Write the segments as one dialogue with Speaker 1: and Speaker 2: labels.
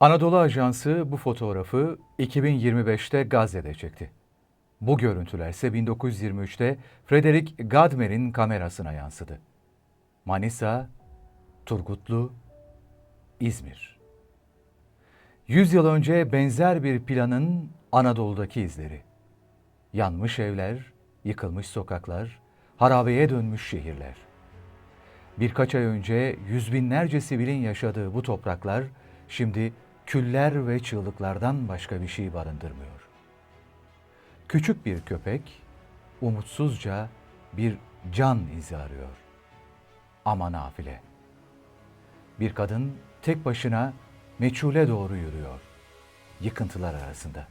Speaker 1: Anadolu Ajansı bu fotoğrafı 2025'te Gazze'de çekti. Bu görüntüler ise 1923'te Frederick Gadmer'in kamerasına yansıdı. Manisa, Turgutlu, İzmir. 100 yıl önce benzer bir planın Anadolu'daki izleri. Yanmış evler, yıkılmış sokaklar, harabeye dönmüş şehirler. Birkaç ay önce yüz binlerce sivilin yaşadığı bu topraklar şimdi küller ve çığlıklardan başka bir şey barındırmıyor. Küçük bir köpek umutsuzca bir can izi arıyor. Ama nafile. Bir kadın tek başına meçhule doğru yürüyor. Yıkıntılar arasında.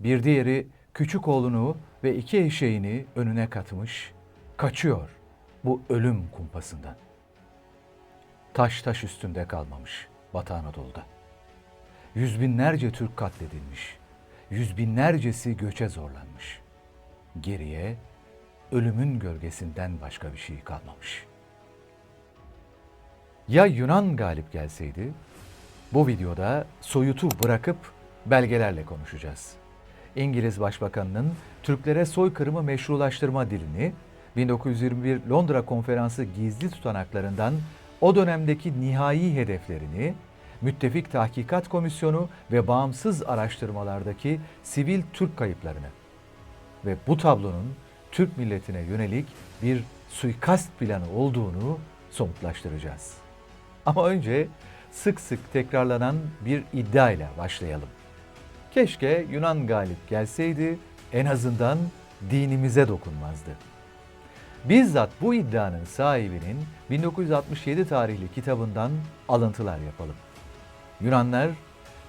Speaker 1: Bir diğeri küçük oğlunu ve iki eşeğini önüne katmış, kaçıyor bu ölüm kumpasından. Taş taş üstünde kalmamış Batı Anadolu'da. Yüz binlerce Türk katledilmiş. Yüz binlercesi göçe zorlanmış. Geriye ölümün gölgesinden başka bir şey kalmamış. Ya Yunan galip gelseydi? Bu videoda soyutu bırakıp belgelerle konuşacağız. İngiliz Başbakanı'nın Türklere soykırımı meşrulaştırma dilini 1921 Londra Konferansı gizli tutanaklarından o dönemdeki nihai hedeflerini Müttefik Tahkikat Komisyonu ve bağımsız araştırmalardaki sivil Türk kayıplarını ve bu tablonun Türk milletine yönelik bir suikast planı olduğunu somutlaştıracağız. Ama önce sık sık tekrarlanan bir iddia ile başlayalım. Keşke Yunan galip gelseydi en azından dinimize dokunmazdı. Bizzat bu iddianın sahibinin 1967 tarihli kitabından alıntılar yapalım. Yunanlar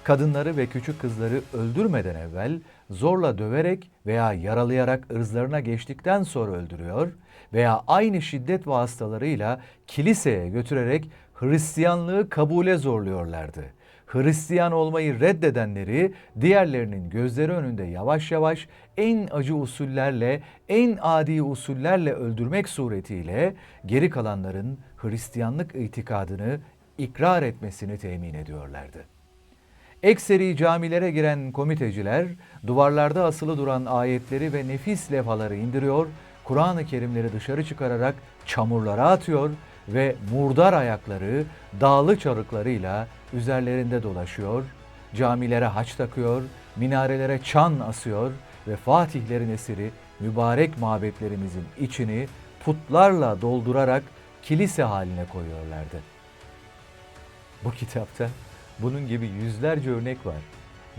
Speaker 1: kadınları ve küçük kızları öldürmeden evvel zorla döverek veya yaralayarak ırzlarına geçtikten sonra öldürüyor veya aynı şiddet vasıtalarıyla kiliseye götürerek Hristiyanlığı kabule zorluyorlardı. Hristiyan olmayı reddedenleri diğerlerinin gözleri önünde yavaş yavaş en acı usullerle, en adi usullerle öldürmek suretiyle geri kalanların Hristiyanlık itikadını ikrar etmesini temin ediyorlardı. Ekseri camilere giren komiteciler duvarlarda asılı duran ayetleri ve nefis levhaları indiriyor, Kur'an-ı Kerimleri dışarı çıkararak çamurlara atıyor ve murdar ayakları dağlı çarıklarıyla üzerlerinde dolaşıyor, camilere haç takıyor, minarelere çan asıyor ve Fatihlerin esiri mübarek mabetlerimizin içini putlarla doldurarak kilise haline koyuyorlardı. Bu kitapta bunun gibi yüzlerce örnek var.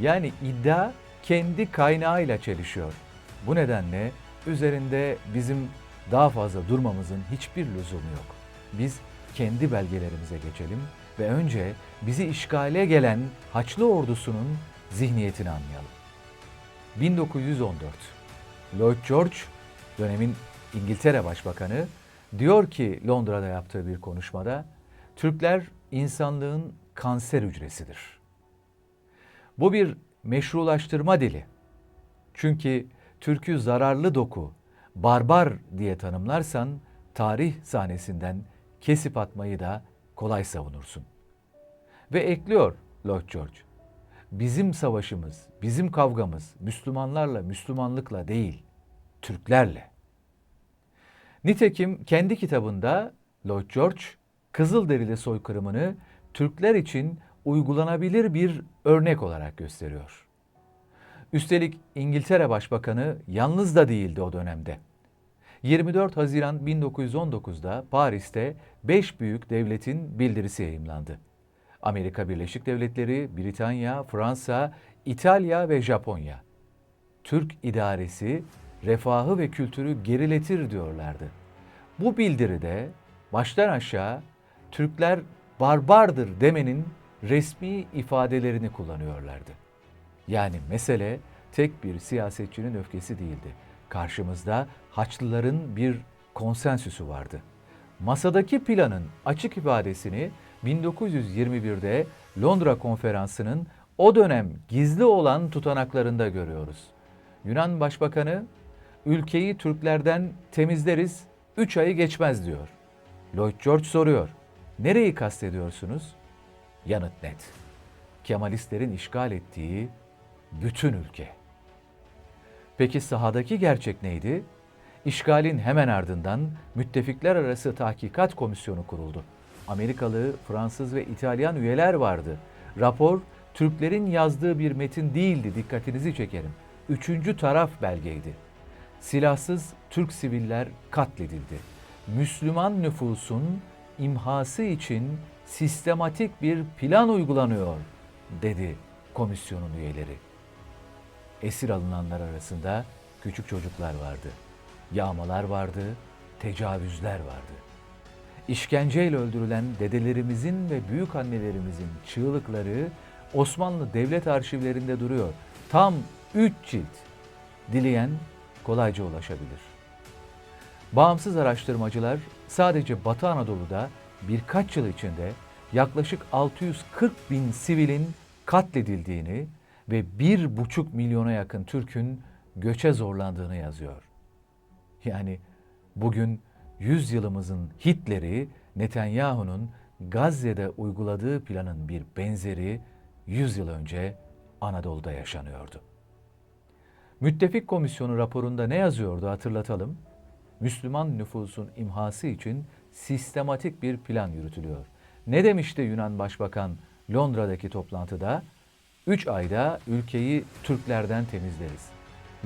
Speaker 1: Yani iddia kendi kaynağıyla çelişiyor. Bu nedenle üzerinde bizim daha fazla durmamızın hiçbir lüzumu yok. Biz kendi belgelerimize geçelim ve önce bizi işgale gelen Haçlı ordusunun zihniyetini anlayalım. 1914 Lloyd George dönemin İngiltere Başbakanı diyor ki Londra'da yaptığı bir konuşmada Türkler insanlığın kanser hücresidir. Bu bir meşrulaştırma dili. Çünkü Türk'ü zararlı doku, barbar diye tanımlarsan tarih sahnesinden kesip atmayı da kolay savunursun. Ve ekliyor Lloyd George, bizim savaşımız, bizim kavgamız Müslümanlarla, Müslümanlıkla değil, Türklerle. Nitekim kendi kitabında Lloyd George, Kızılderili soykırımını Türkler için uygulanabilir bir örnek olarak gösteriyor. Üstelik İngiltere Başbakanı yalnız da değildi o dönemde. 24 Haziran 1919'da Paris'te 5 büyük devletin bildirisi yayımlandı. Amerika Birleşik Devletleri, Britanya, Fransa, İtalya ve Japonya. Türk idaresi refahı ve kültürü geriletir diyorlardı. Bu bildiride baştan aşağı Türkler barbardır demenin resmi ifadelerini kullanıyorlardı. Yani mesele tek bir siyasetçinin öfkesi değildi. Karşımızda Haçlıların bir konsensüsü vardı. Masadaki planın açık ifadesini 1921'de Londra Konferansı'nın o dönem gizli olan tutanaklarında görüyoruz. Yunan Başbakanı ülkeyi Türklerden temizleriz 3 ayı geçmez diyor. Lloyd George soruyor. Nereyi kastediyorsunuz? Yanıt net. Kemalistlerin işgal ettiği bütün ülke. Peki sahadaki gerçek neydi? İşgalin hemen ardından Müttefikler Arası Tahkikat Komisyonu kuruldu. Amerikalı, Fransız ve İtalyan üyeler vardı. Rapor Türklerin yazdığı bir metin değildi dikkatinizi çekerim. Üçüncü taraf belgeydi. Silahsız Türk siviller katledildi. Müslüman nüfusun imhası için sistematik bir plan uygulanıyor dedi komisyonun üyeleri. Esir alınanlar arasında küçük çocuklar vardı. Yağmalar vardı, tecavüzler vardı. İşkenceyle öldürülen dedelerimizin ve büyük annelerimizin çığlıkları Osmanlı devlet arşivlerinde duruyor. Tam üç cilt. Dileyen kolayca ulaşabilir. Bağımsız araştırmacılar sadece Batı Anadolu'da birkaç yıl içinde yaklaşık 640 bin sivilin katledildiğini ve bir buçuk milyona yakın Türk'ün göçe zorlandığını yazıyor. Yani bugün 100 yılımızın Hitler'i Netanyahu'nun Gazze'de uyguladığı planın bir benzeri 100 yıl önce Anadolu'da yaşanıyordu. Müttefik Komisyonu raporunda ne yazıyordu hatırlatalım. Müslüman nüfusun imhası için sistematik bir plan yürütülüyor. Ne demişti Yunan Başbakan Londra'daki toplantıda? 3 ayda ülkeyi Türklerden temizleriz.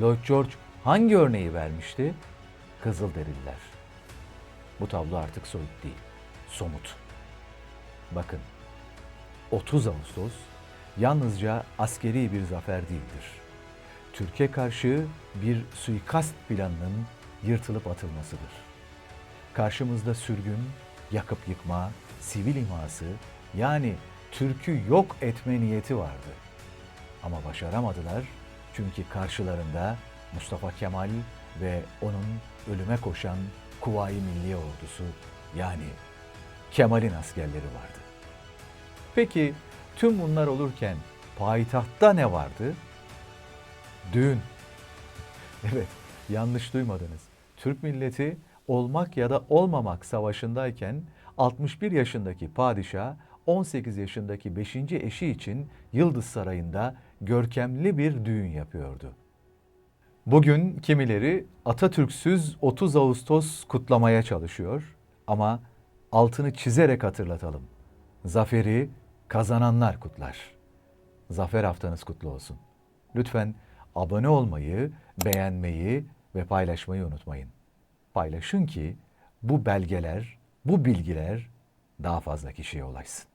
Speaker 1: Lloyd George hangi örneği vermişti? Kızılderililer. Bu tablo artık soyut değil, somut. Bakın, 30 Ağustos yalnızca askeri bir zafer değildir. Türkiye karşı bir suikast planının yırtılıp atılmasıdır. Karşımızda sürgün, yakıp yıkma, sivil imhası yani Türk'ü yok etme niyeti vardı. Ama başaramadılar çünkü karşılarında Mustafa Kemal ve onun ölüme koşan Kuvayi Milliye Ordusu yani Kemal'in askerleri vardı. Peki tüm bunlar olurken payitahtta ne vardı? Düğün. Evet, yanlış duymadınız. Türk milleti olmak ya da olmamak savaşındayken 61 yaşındaki padişah 18 yaşındaki 5. eşi için Yıldız Sarayı'nda görkemli bir düğün yapıyordu. Bugün kimileri Atatürk'süz 30 Ağustos kutlamaya çalışıyor ama altını çizerek hatırlatalım. Zaferi kazananlar kutlar. Zafer haftanız kutlu olsun. Lütfen abone olmayı, beğenmeyi ve paylaşmayı unutmayın. Paylaşın ki bu belgeler, bu bilgiler daha fazla kişiye ulaşsın.